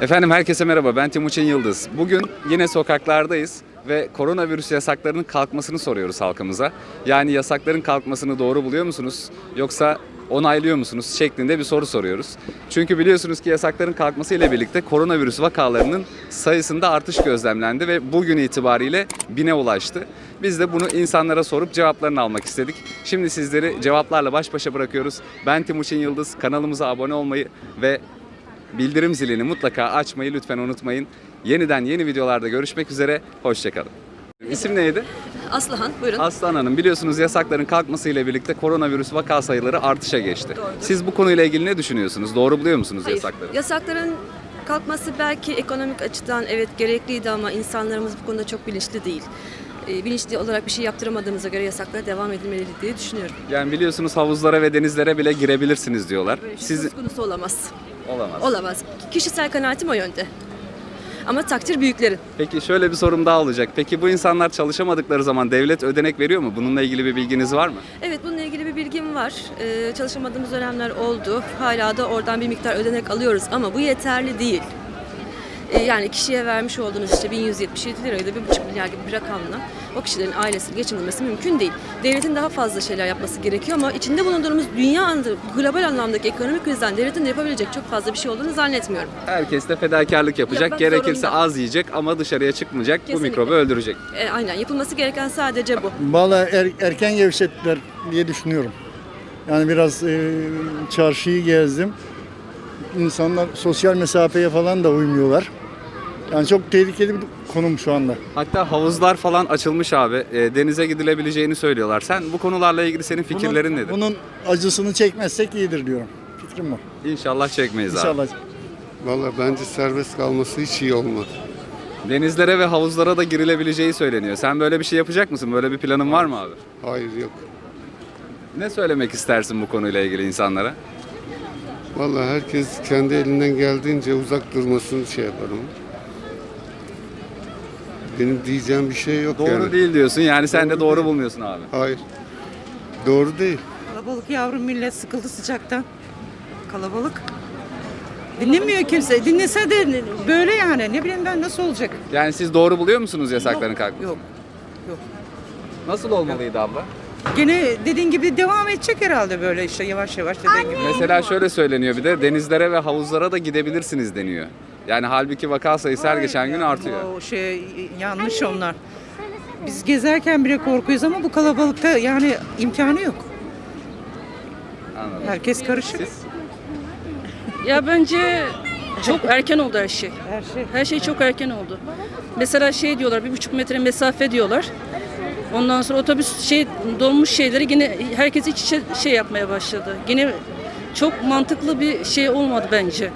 Efendim herkese merhaba ben Timuçin Yıldız. Bugün yine sokaklardayız ve koronavirüs yasaklarının kalkmasını soruyoruz halkımıza. Yani yasakların kalkmasını doğru buluyor musunuz yoksa onaylıyor musunuz şeklinde bir soru soruyoruz. Çünkü biliyorsunuz ki yasakların kalkması ile birlikte koronavirüs vakalarının sayısında artış gözlemlendi ve bugün itibariyle bine ulaştı. Biz de bunu insanlara sorup cevaplarını almak istedik. Şimdi sizleri cevaplarla baş başa bırakıyoruz. Ben Timuçin Yıldız. Kanalımıza abone olmayı ve bildirim zilini mutlaka açmayı lütfen unutmayın. Yeniden yeni videolarda görüşmek üzere. Hoşçakalın. İsim neydi? Aslıhan buyurun. Aslan Hanım biliyorsunuz yasakların kalkmasıyla birlikte koronavirüs vaka sayıları artışa geçti. Doğrudur. Siz bu konuyla ilgili ne düşünüyorsunuz? Doğru buluyor musunuz Hayır. yasakları? Yasakların kalkması belki ekonomik açıdan evet gerekliydi ama insanlarımız bu konuda çok bilinçli değil. Ee, bilinçli olarak bir şey yaptıramadığımıza göre yasaklara devam edilmeli diye düşünüyorum. Yani biliyorsunuz havuzlara ve denizlere bile girebilirsiniz diyorlar. Böyle bir şey Siz söz konusu olamaz. Olamaz. Olamaz. Kişisel kanaatim o yönde. Ama takdir büyüklerin. Peki şöyle bir sorum daha olacak. Peki bu insanlar çalışamadıkları zaman devlet ödenek veriyor mu? Bununla ilgili bir bilginiz var mı? Evet bununla ilgili bir bilgim var. Ee, çalışamadığımız dönemler oldu. Hala da oradan bir miktar ödenek alıyoruz ama bu yeterli değil. Ee, yani kişiye vermiş olduğunuz işte 1177 lirayla 1,5 milyar gibi bir rakamla o kişilerin ailesini geçindirmesi mümkün değil. Devletin daha fazla şeyler yapması gerekiyor ama içinde bulunduğumuz dünya anlamda, global anlamdaki ekonomik krizden devletin de yapabilecek çok fazla bir şey olduğunu zannetmiyorum. Herkes de fedakarlık yapacak. Yapmak Gerekirse zorunda. az yiyecek ama dışarıya çıkmayacak. Bu Kesinlikle. mikrobu öldürecek. Ee, aynen yapılması gereken sadece bu. Vallahi er- erken gevşettiler diye düşünüyorum. Yani biraz e, çarşıyı gezdim. İnsanlar sosyal mesafeye falan da uymuyorlar. Yani çok tehlikeli bir konum şu anda. Hatta havuzlar falan açılmış abi. E, denize gidilebileceğini söylüyorlar. Sen bu konularla ilgili senin fikirlerin bunun, nedir? Bunun acısını çekmezsek iyidir diyorum. Fikrim bu. İnşallah çekmeyiz abi. İnşallah. Valla bence serbest kalması hiç iyi olmadı. Denizlere ve havuzlara da girilebileceği söyleniyor. Sen böyle bir şey yapacak mısın? Böyle bir planın var mı abi? Hayır yok. Ne söylemek istersin bu konuyla ilgili insanlara? Valla herkes kendi elinden geldiğince uzak durmasını şey yaparım. Benim diyeceğim bir şey yok Doğru yani. değil diyorsun. Yani sen de Doğru bulmuyorsun abi. Hayır. Doğru değil. Kalabalık yavrum millet sıkıldı sıcaktan. Kalabalık. Dinlemiyor kimse. Dinlese de böyle yani. Ne bileyim ben nasıl olacak? Yani siz doğru buluyor musunuz yasakların Yok, kalkmasını? Yok. Yok. Nasıl olmalıydı abla? Gene dediğin gibi devam edecek herhalde böyle işte yavaş yavaş dediğin gibi. Mesela şöyle söyleniyor bir de denizlere ve havuzlara da gidebilirsiniz deniyor. Yani halbuki vaka sayısı her geçen gün artıyor. O şey yanlış onlar. Biz gezerken bile korkuyoruz ama bu kalabalıkta yani imkanı yok. Anladım. Herkes karışık. Ya bence çok erken oldu her şey. Her şey. Her şey çok erken oldu. Mesela şey diyorlar bir buçuk metre mesafe diyorlar. Ondan sonra otobüs şey dolmuş şeyleri yine herkes iç içe şey yapmaya başladı. Yine çok mantıklı bir şey olmadı bence.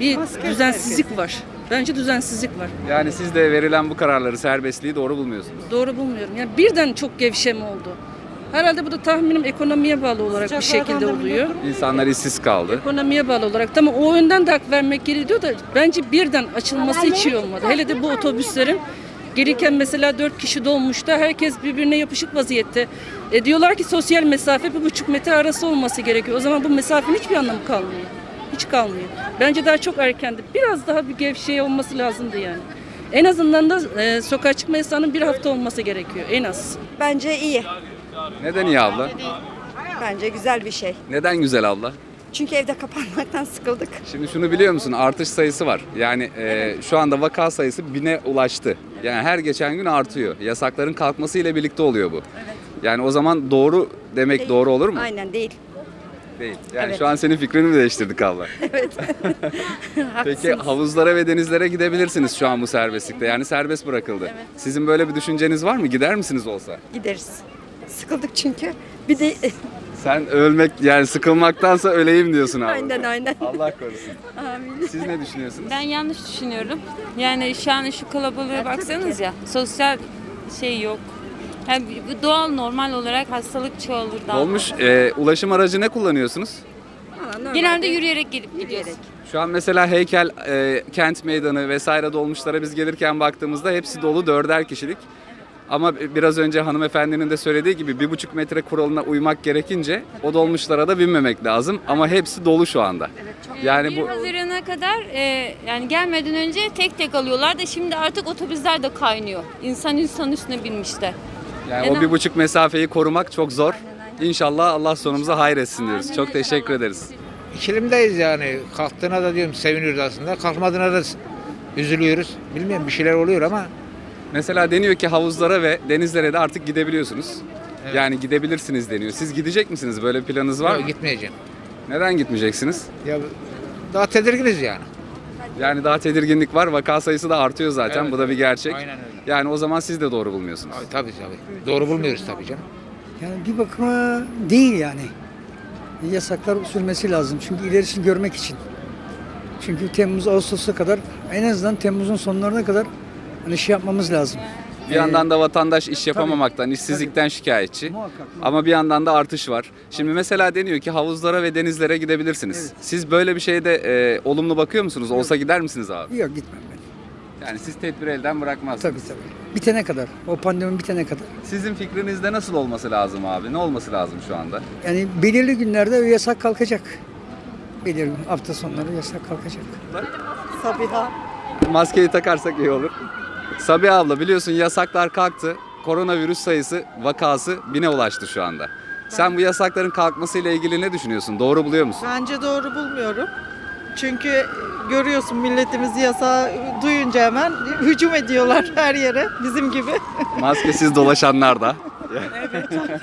Bir düzensizlik var. Bence düzensizlik var. Yani siz de verilen bu kararları, serbestliği doğru bulmuyorsunuz. Doğru bulmuyorum. Yani birden çok gevşeme oldu. Herhalde bu da tahminim ekonomiye bağlı olarak bir şekilde oluyor. İnsanlar işsiz kaldı. Ekonomiye bağlı olarak. Tamam o yönden de hak vermek gerekiyor da bence birden açılması hiç iyi olmadı. Hele de bu otobüslerin gelirken mesela dört kişi dolmuşta herkes birbirine yapışık vaziyette. E diyorlar ki sosyal mesafe bir buçuk metre arası olması gerekiyor. O zaman bu mesafenin hiçbir anlamı kalmıyor. Hiç kalmıyor. Bence daha çok erkendi. Biraz daha bir gevşeye olması lazımdı yani. En azından da e, sokağa çıkma yasağının bir hafta olması gerekiyor en az. Bence iyi. Neden iyi abla? Bence güzel bir şey. Neden güzel abla? Çünkü evde kapanmaktan sıkıldık. Şimdi şunu biliyor musun? Artış sayısı var. Yani e, şu anda vaka sayısı bine ulaştı. Yani her geçen gün artıyor. Yasakların kalkması ile birlikte oluyor bu. Yani o zaman doğru demek Değil. doğru olur mu? Aynen değil. Değil. Yani Evet. şu an senin fikrini mi değiştirdik abla? Peki Haklısınız. havuzlara ve denizlere gidebilirsiniz şu an bu serbestlikte. Yani serbest bırakıldı. Sizin böyle bir düşünceniz var mı? Gider misiniz olsa? Gideriz. Sıkıldık çünkü. Bir de Sen ölmek yani sıkılmaktansa öleyim diyorsun abi. aynen aynen. Allah korusun. Siz ne düşünüyorsunuz? Ben yanlış düşünüyorum. Yani şu an şu kalabalığa baksanız ya sosyal şey yok. Yani bu doğal normal olarak hastalık çoğalır daha. Olmuş. e, ulaşım aracı ne kullanıyorsunuz? Genelde yürüyerek gelip gidiyoruz. Şu an mesela heykel, e, kent meydanı vesaire dolmuşlara biz gelirken baktığımızda hepsi dolu dörder kişilik. Ama biraz önce hanımefendinin de söylediği gibi bir buçuk metre kuralına uymak gerekince o dolmuşlara da binmemek lazım. Ama hepsi dolu şu anda. Yani 1 bu Haziran'a kadar e, yani gelmeden önce tek tek alıyorlar da şimdi artık otobüsler de kaynıyor. İnsan insan üstüne binmiş yani o bir buçuk mesafeyi korumak çok zor. İnşallah Allah sonumuza hayretsin diyoruz. Aynen Çok teşekkür Allah ederiz. İkilimdeyiz yani. Kalktığına da diyorum seviniyoruz aslında. Kalkmadığına da üzülüyoruz. Bilmiyorum bir şeyler oluyor ama Mesela deniyor ki havuzlara ve denizlere de artık gidebiliyorsunuz. Yani gidebilirsiniz deniyor. Siz gidecek misiniz? Böyle bir planınız var yok, mı? gitmeyeceğim. Neden gitmeyeceksiniz? Ya daha tedirginiz yani. Yani daha tedirginlik var. Vaka sayısı da artıyor zaten. Evet, Bu da bir gerçek. Aynen öyle. Yani o zaman siz de doğru bulmuyorsunuz. Abi, tabii tabii. Doğru bulmuyoruz tabii canım. Yani bir bakıma değil yani. Yasaklar sürmesi lazım. Çünkü ilerisini görmek için. Çünkü Temmuz, Ağustos'a kadar en azından Temmuz'un sonlarına kadar hani şey yapmamız lazım. Bir yandan da vatandaş iş yapamamaktan, işsizlikten şikayetçi. Muhakkak. Ama bir yandan da artış var. Şimdi mesela deniyor ki havuzlara ve denizlere gidebilirsiniz. Siz böyle bir şeyde e, olumlu bakıyor musunuz? Olsa gider misiniz abi? Yok gitmem ben. Yani siz tedbiri elden bırakmazsınız. Tabii tabii. Bitene kadar. O pandemi bitene kadar. Sizin fikrinizde nasıl olması lazım abi? Ne olması lazım şu anda? Yani belirli günlerde o yasak kalkacak. Belirli hafta sonları yasak kalkacak. Sabiha. Maskeyi takarsak iyi olur. Sabiha abla biliyorsun yasaklar kalktı. Koronavirüs sayısı, vakası bine ulaştı şu anda. Sen bu yasakların kalkmasıyla ilgili ne düşünüyorsun? Doğru buluyor musun? Bence doğru bulmuyorum. Çünkü görüyorsun milletimiz yasağı duyunca hemen hücum ediyorlar her yere bizim gibi. Maskesiz dolaşanlar da.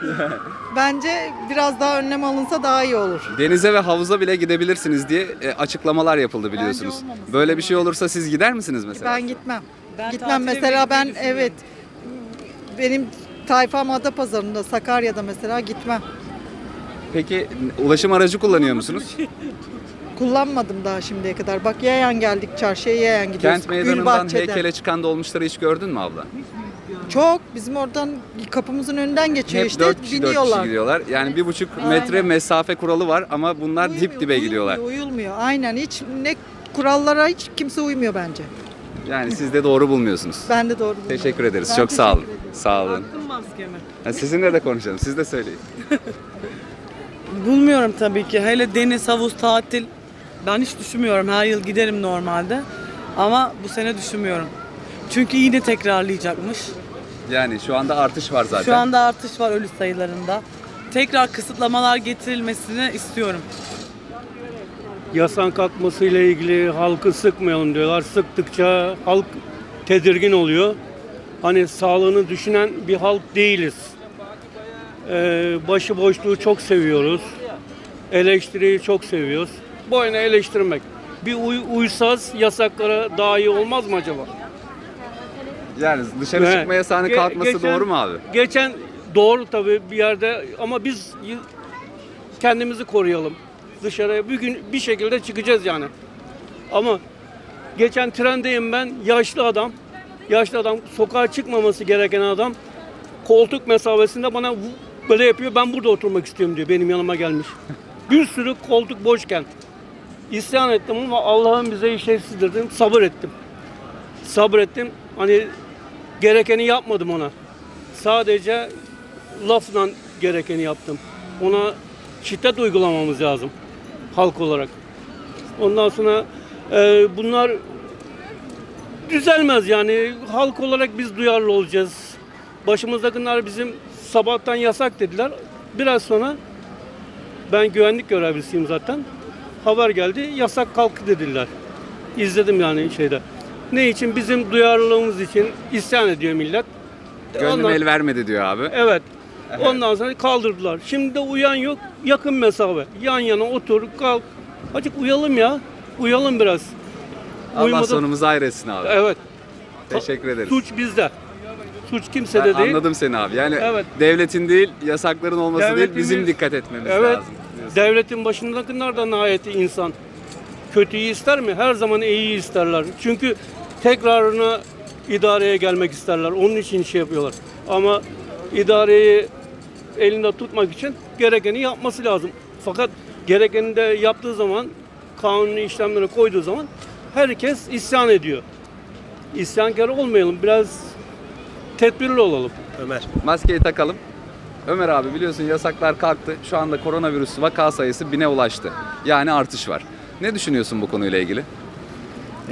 Bence biraz daha önlem alınsa daha iyi olur. Denize ve havuza bile gidebilirsiniz diye e, açıklamalar yapıldı biliyorsunuz. olmaması Böyle bir şey olursa siz gider misiniz mesela? Ben gitmem. gitmem mesela ben evet benim tayfam Adapazarı'nda Sakarya'da mesela gitmem. Peki ulaşım aracı kullanıyor musunuz? Kullanmadım daha şimdiye kadar. Bak yayan geldik çarşıya yayan gidiyoruz. Kent meydanından Gülbahçe'den. heykele çıkan dolmuşları hiç gördün mü abla? Çok bizim oradan kapımızın önünden geçiyor Hep işte 4 kişi 4 biniyorlar. kişi gidiyorlar. Yani bir buçuk metre Aynen. mesafe kuralı var ama bunlar dip dibe gidiyorlar. Uyulmuyor, uyulmuyor. Aynen hiç ne kurallara hiç kimse uymuyor bence. Yani siz de doğru bulmuyorsunuz. Ben de doğru bulmuyorum. Teşekkür ederiz. Ben Çok sağ olun. teşekkür ederim. Sağ olun. Ha, sizinle de konuşalım. Siz de söyleyin. Bulmuyorum tabii ki. Hele deniz, havuz, tatil. Ben hiç düşünmüyorum. Her yıl giderim normalde. Ama bu sene düşünmüyorum. Çünkü yine tekrarlayacakmış. Yani şu anda artış var zaten. Şu anda artış var ölü sayılarında. Tekrar kısıtlamalar getirilmesini istiyorum. yasan kalkmasıyla ilgili halkı sıkmayalım diyorlar. Sıktıkça halk tedirgin oluyor. Hani sağlığını düşünen bir halk değiliz. Ee, başıboşluğu çok seviyoruz. Eleştiriyi çok seviyoruz. Boyuna eleştirmek. Bir uy- uysaz yasaklara daha iyi olmaz mı acaba? Yani dışarı Ve çıkma yasağının ge- kalkması geçen- doğru mu abi? Geçen doğru tabii bir yerde ama biz y- kendimizi koruyalım. Dışarıya bir gün bir şekilde çıkacağız yani. Ama geçen trendeyim ben yaşlı adam. Yaşlı adam sokağa çıkmaması gereken adam koltuk mesafesinde bana vu- böyle yapıyor. Ben burada oturmak istiyorum diyor. Benim yanıma gelmiş. Bir sürü koltuk boşken. İsyan ettim ama Allah'ın bize işlevsizdir dedim. Sabır ettim. Sabır ettim. Hani gerekeni yapmadım ona. Sadece lafla gerekeni yaptım. Ona şiddet uygulamamız lazım halk olarak. Ondan sonra e, bunlar düzelmez yani halk olarak biz duyarlı olacağız. Başımızdakiler bizim sabahtan yasak dediler. Biraz sonra ben güvenlik görevlisiyim zaten. Haber geldi yasak kalktı dediler. İzledim yani şeyde. Ne için? Bizim duyarlılığımız için isyan ediyor millet. Gönlüm Ondan- el vermedi diyor abi. Evet. Ondan sonra kaldırdılar. Şimdi de uyan yok. Yakın mesafe. Yan yana otur, kalk. Azıcık uyalım ya. Uyalım biraz. Allah Uyumadı- sonumuzu hayretsin abi. Evet. Teşekkür ederiz. Suç bizde. Suç kimsede Ben değil. anladım seni abi. Yani Evet. devletin değil, yasakların olması değil, bizim dikkat etmemiz Evet. lazım. diyorsun. Devletin başındakiler de nihayeti insan. Kötüyü ister mi? Her zaman iyiyi isterler. Çünkü tekrarına idareye gelmek isterler. Onun için şey yapıyorlar. Ama idareyi elinde tutmak için gerekeni yapması lazım. Fakat gerekeni de yaptığı zaman, kanuni işlemleri koyduğu zaman herkes isyan ediyor. İsyankar olmayalım. Biraz tedbirli olalım. Ömer. Maskeyi takalım. Ömer abi biliyorsun yasaklar kalktı. Şu anda koronavirüs vaka sayısı bine ulaştı. Yani artış var. Ne düşünüyorsun bu konuyla ilgili?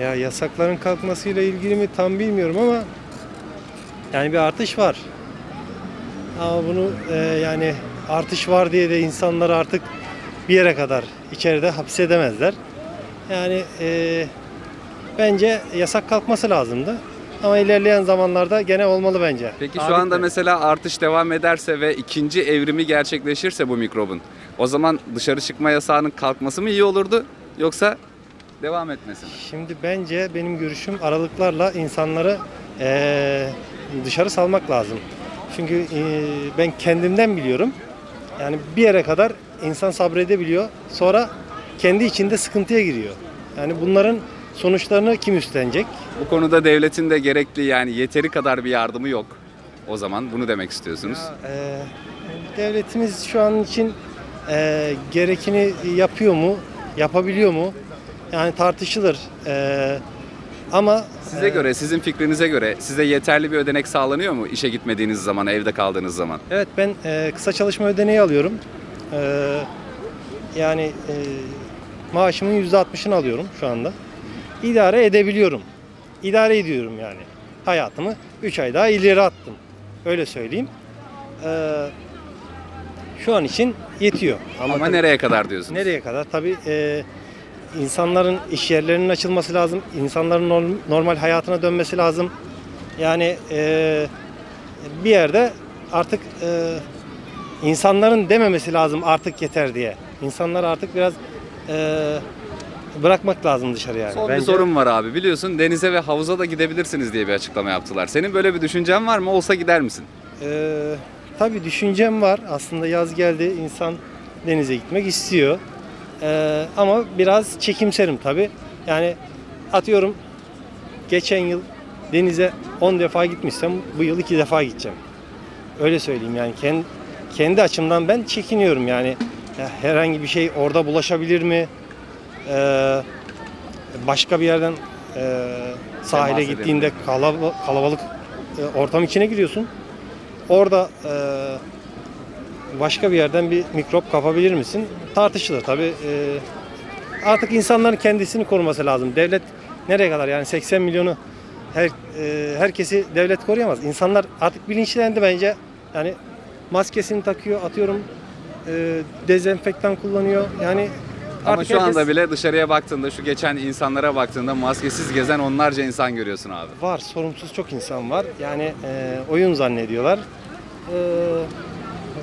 Ya yasakların kalkmasıyla ilgili mi tam bilmiyorum ama yani bir artış var. Ama bunu e, yani artış var diye de insanları artık bir yere kadar içeride hapsedemezler. Yani e, bence yasak kalkması lazımdı. Ama ilerleyen zamanlarda gene olmalı bence. Peki şu Tabii anda ki. mesela artış devam ederse ve ikinci evrimi gerçekleşirse bu mikrobun o zaman dışarı çıkma yasağının kalkması mı iyi olurdu yoksa devam etmesi mi? Şimdi bence benim görüşüm aralıklarla insanları eee, dışarı salmak lazım. Çünkü eee, ben kendimden biliyorum. Yani bir yere kadar insan sabredebiliyor. Sonra kendi içinde sıkıntıya giriyor. Yani bunların sonuçlarını kim üstlenecek? Bu konuda devletin de gerekli yani yeteri kadar bir yardımı yok. O zaman bunu demek istiyorsunuz. Eee, devletimiz şu an için eee, gerekeni yapıyor mu? Yapabiliyor mu? Yani tartışılır. Eee, ama Size göre, sizin fikrinize göre size yeterli bir ödenek sağlanıyor mu işe gitmediğiniz zaman, evde kaldığınız zaman? Evet ben e, kısa çalışma ödeneği alıyorum. E, yani e, maaşımın %60'ını alıyorum şu anda. İdare edebiliyorum. İdare ediyorum yani. Hayatımı 3 ay daha ileri attım. Öyle söyleyeyim. E, şu an için yetiyor. Ama, tabii- nereye kadar diyorsunuz? Nereye kadar? Tabii e, insanların iş yerlerinin açılması lazım. İnsanların norm- normal hayatına dönmesi lazım. Yani e, bir yerde artık e, insanların dememesi lazım artık yeter diye. İnsanlar artık biraz e, bırakmak lazım dışarı yani. Son bir Bence- sorum var abi. Biliyorsun denize ve havuza da gidebilirsiniz diye bir açıklama yaptılar. Senin böyle bir düşüncen var mı? Olsa gider misin? Ee, tabii düşüncem var. Aslında yaz geldi. insan denize gitmek istiyor. Ee, ama biraz çekimserim tabii. Yani atıyorum geçen yıl denize 10 defa gitmişsem bu yıl 2 defa gideceğim. Öyle söyleyeyim yani kendi, kendi açımdan ben çekiniyorum yani. Ya herhangi bir şey orada bulaşabilir mi? Ee, başka bir yerden e, sahile Temas gittiğinde kalab- kalabalık e, ortam içine giriyorsun. Orada e, başka bir yerden bir mikrop kapabilir misin? Tartışılır tabii. E, artık insanların kendisini koruması lazım. Devlet nereye kadar yani 80 milyonu her e, herkesi devlet koruyamaz. İnsanlar artık bilinçlendi bence. Yani maskesini takıyor, atıyorum e, dezenfektan kullanıyor. Yani Ama artık şu anda herkes- bile dışarıya baktığında, şu geçen insanlara baktığında maskesiz gezen onlarca insan görüyorsun abi. Var, sorumsuz çok insan var. Yani e, oyun zannediyorlar. E,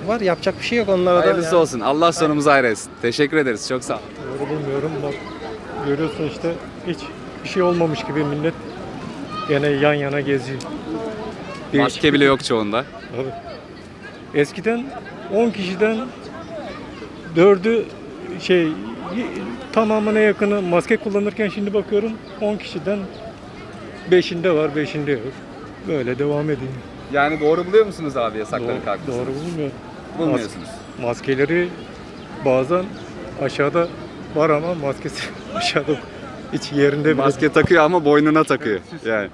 var, yapacak bir şey yok onlara da. Hayırlısı olsun. Allah sonumuzu hayır etsin. Teşekkür ederiz. Çok sağ ol. Doğru bulmuyorum. Bak görüyorsun işte hiç bir şey olmamış gibi millet gene yan yana geziyor. Maske bile yok çoğunda. Tabii. Eskiden 10 kişiden 4'ü şey tamamına yakını maske kullanırken şimdi bakıyorum 10 kişiden 5'inde var 5'inde yok. Böyle devam ediyor. Yani doğru buluyor musunuz abi yasakların Doğru, kalkmasını? doğru bulmuyorum. Bulmuyorsunuz. Maskeleri bazen aşağıda var ama maskesi aşağıda hiç yerinde bile Maske takıyor ama boynuna takıyor. Yani.